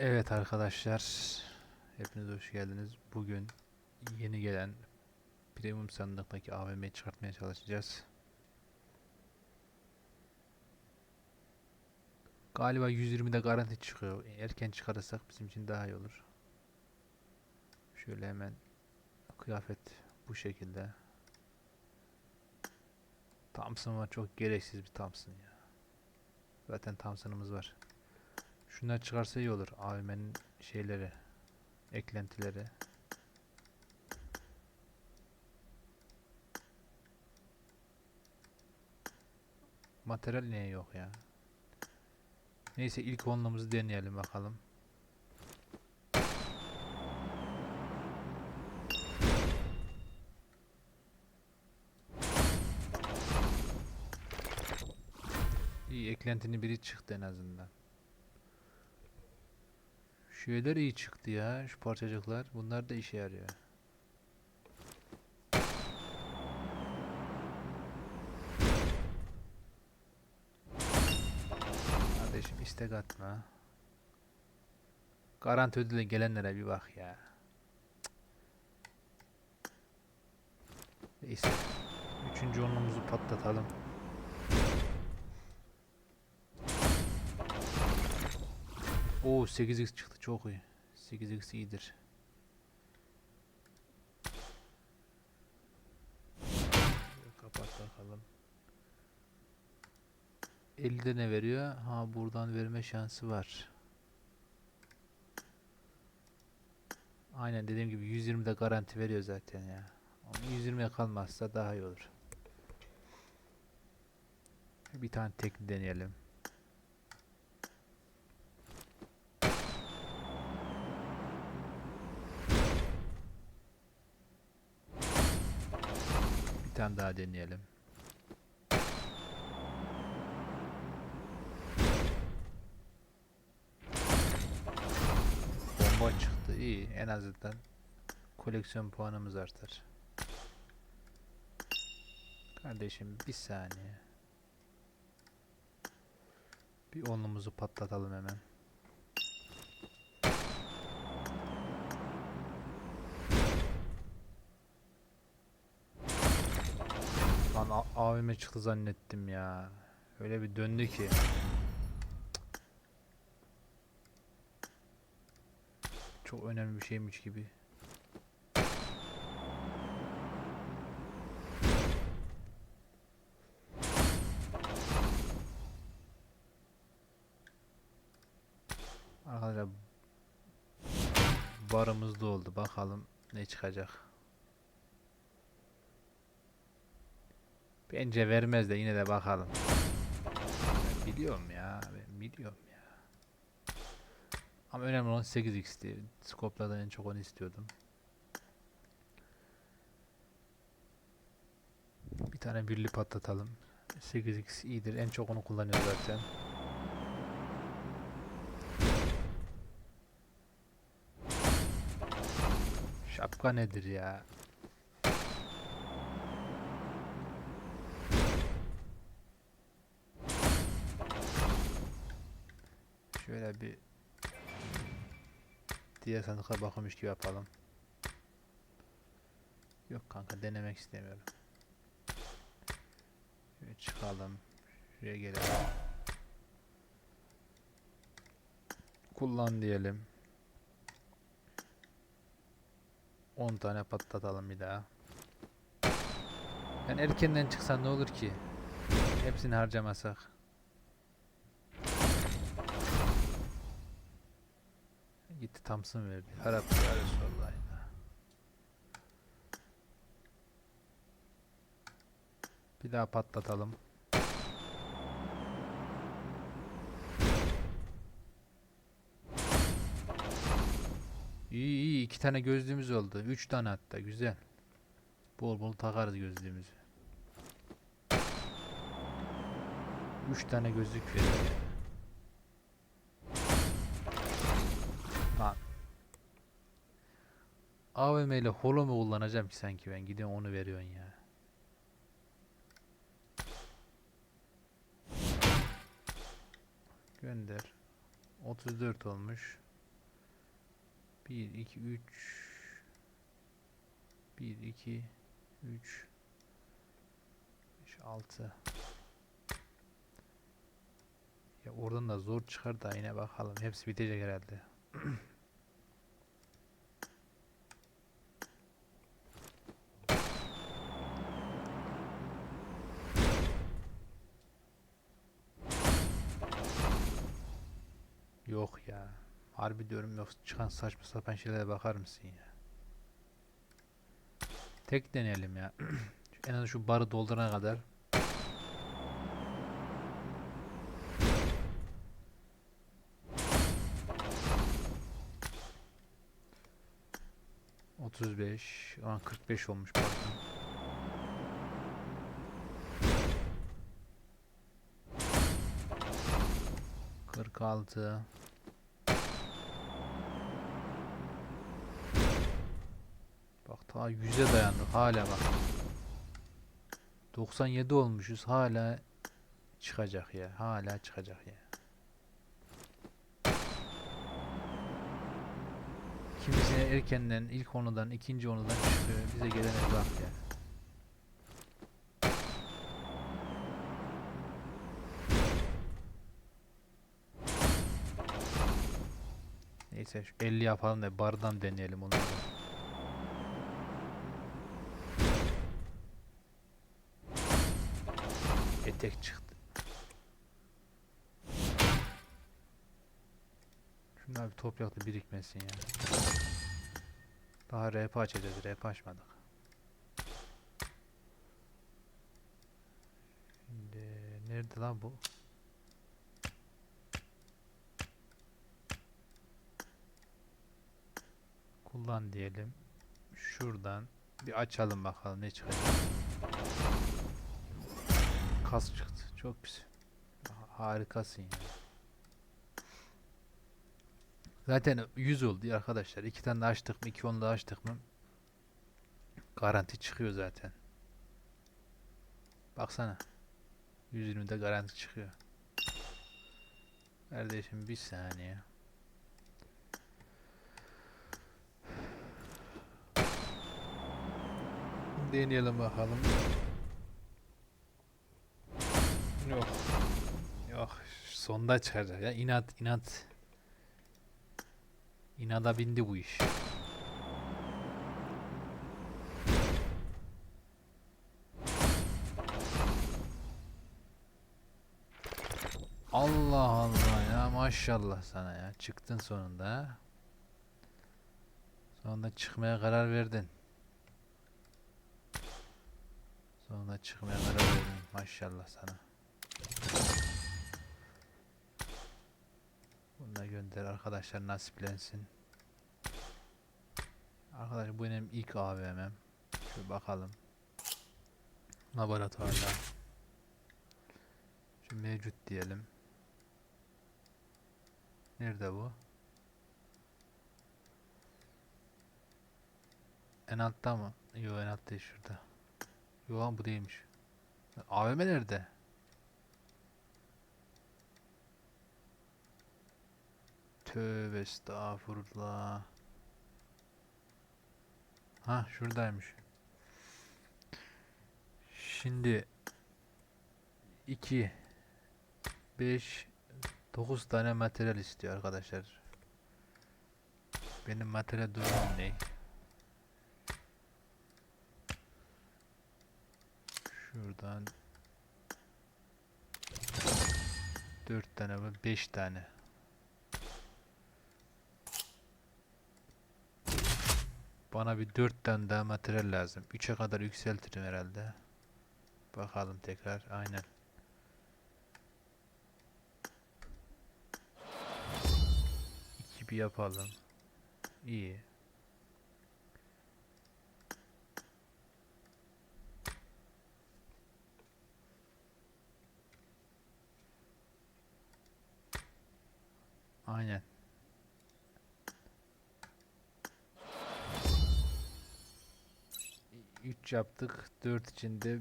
Evet arkadaşlar, hepiniz hoş geldiniz. Bugün yeni gelen premium sandıktaki AVM'yi çıkartmaya çalışacağız. Galiba 120'de garanti çıkıyor. Erken çıkarırsak bizim için daha iyi olur. Şöyle hemen kıyafet bu şekilde. Thompson var çok gereksiz bir Thompson ya. Zaten Thompson'ımız var. Şunlar çıkarsa iyi olur. AVM'nin şeyleri, eklentileri. Materyal niye yok ya? Neyse ilk onluğumuzu deneyelim bakalım. İyi eklentinin biri çıktı en azından. Şeyler iyi çıktı ya şu parçacıklar. Bunlar da işe yarıyor. Kardeşim istek atma. Garanti ödüle gelenlere bir bak ya. Neyse. Üçüncü onluğumuzu patlatalım. Oo 8x çıktı çok iyi. 8x iyidir. Kapat bakalım. 50'de ne veriyor? Ha buradan verme şansı var. Aynen dediğim gibi 120'de garanti veriyor zaten ya. Ama 120'ye kalmazsa daha iyi olur. Bir tane tekli deneyelim. Bir tane daha deneyelim. Bomba çıktı. iyi. En azından koleksiyon puanımız artar. Kardeşim bir saniye. Bir onlumuzu patlatalım hemen. Lan A- AVM çıktı zannettim ya. Öyle bir döndü ki. Çok önemli bir şeymiş gibi. Arkadaşlar barımız doldu. Bakalım ne çıkacak. Bence vermez de yine de bakalım. Ben biliyorum ya. Ben biliyorum ya. Ama önemli olan 8x'ti. Skoplardan en çok onu istiyordum. Bir tane birli patlatalım. 8x iyidir. En çok onu kullanıyor zaten. Şapka nedir ya? Şöyle bir diğer sandıklara bakılmış gibi yapalım. Yok kanka denemek istemiyorum. Şöyle çıkalım. Şuraya gelelim. Kullan diyelim. 10 tane patlatalım bir daha. Ben erkenden çıksan ne olur ki? Hepsini harcamasak. Gitti Thompson verdi. Harap ya Resulallah. Bir daha patlatalım. İyi iyi iki tane gözlüğümüz oldu. Üç tane hatta güzel. Bol bol takarız gözlüğümüzü. Üç tane gözlük veriyor. AVM ile holo mu kullanacağım ki sanki ben gidiyorum onu veriyorsun ya. Gönder. 34 olmuş. 1 2 3 1 2 3 5 6 Ya oradan da zor çıkar da yine bakalım. Hepsi bitecek herhalde. Yok ya. Harbi diyorum yok çıkan saçma sapan şeylere bakar mısın ya? Tek deneyelim ya. en azından şu barı doldurana kadar. Otuz beş, an 45 olmuş pardon. Kırk altı. Ta 100'e dayandık hala bak. 97 olmuşuz hala çıkacak ya. Hala çıkacak ya. Kimisine erkenden ilk onudan ikinci onudan çıkıyor. Bize gelene bak ya. Neyse şu 50 yapalım da bardan deneyelim onları. Etek çıktı. Şunlar bir toprakta birikmesin ya. Daha rap açacağız. Rap açmadık. Şimdi nerede lan bu? Kullan diyelim. Şuradan bir açalım bakalım ne çıkacak. Kas çıktı. Çok güzel. Ha- Harikasın ya. Zaten 100 oldu arkadaşlar. İki tane de açtık mı, iki onu da açtık mı garanti çıkıyor zaten. Baksana. 120'de garanti çıkıyor. Kardeşim bir saniye. Deneyelim bakalım. Yok. Yok. Sonda çıkacak ya. İnat inat. İnada bindi bu iş. Allah Allah ya maşallah sana ya. Çıktın sonunda. Sonunda çıkmaya karar verdin. Sonunda çıkmaya karar verdin. Maşallah sana. Bunu da gönder arkadaşlar nasiplensin. Arkadaşlar bu benim ilk AVM'm. Şöyle bakalım. Laboratuvarda. Şu mevcut diyelim. Nerede bu? En altta mı? Yok en altta şurada. Yok bu değilmiş. AVM nerede? Tövbe estağfurullah. Ha şuradaymış. Şimdi 2 5 9 tane materyal istiyor arkadaşlar. Benim materyal durumum ne? Şuradan 4 tane mi? 5 tane. Bana bir 4 tane daha materyal lazım. 3'e kadar yükseltirim herhalde. Bakalım tekrar. Aynen. İki bir yapalım. İyi. Aynen. 3 yaptık. 4 içinde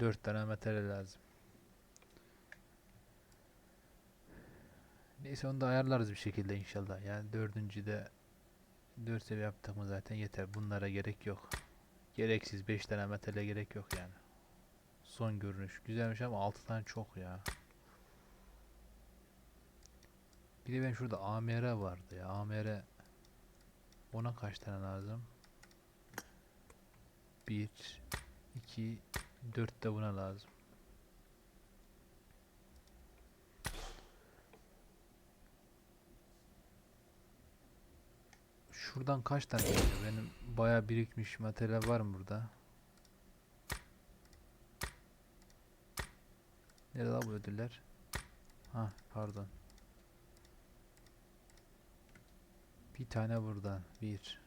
4 tane materyal lazım. Neyse onu da ayarlarız bir şekilde inşallah. Yani dördüncü de 4 seviye yaptık mı zaten yeter. Bunlara gerek yok. Gereksiz 5 tane metale gerek yok yani. Son görünüş güzelmiş ama 6 tane çok ya. Bir de ben şurada AMR vardı ya. AMR ona kaç tane lazım? 1 2 4 de buna lazım. Şuradan kaç tane geliyor? Benim bayağı birikmiş materyal var mı burada? Nerede bu ödüller? Ha pardon. Bir tane buradan. Bir.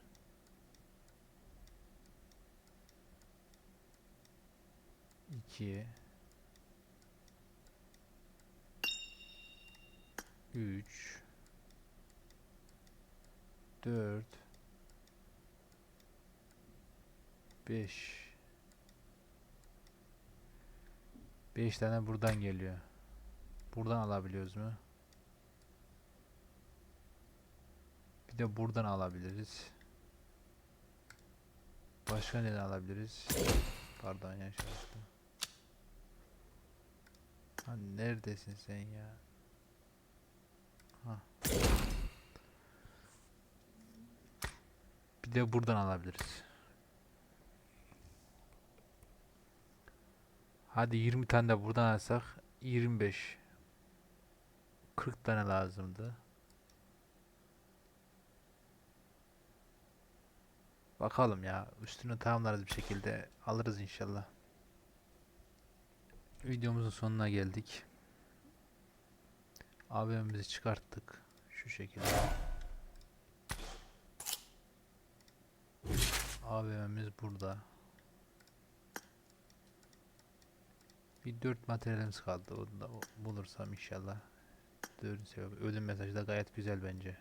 İki. Üç. Dört. Beş. Beş tane buradan geliyor. Buradan alabiliyoruz mu? Bir de buradan alabiliriz. Başka neden alabiliriz? Pardon yanlış yaptım. Ha neredesin sen ya? Ha. Bir de buradan alabiliriz. Hadi 20 tane de buradan alsak 25 40 tane lazımdı. Bakalım ya. Üstünü tamamlarız bir şekilde. Alırız inşallah. Videomuzun sonuna geldik. AVM'imizi çıkarttık. Şu şekilde. AVM'miz burada. Bir dört materyalimiz kaldı. Onu da bulursam inşallah. Dördüncü sebep. Ölüm mesajı da gayet güzel bence.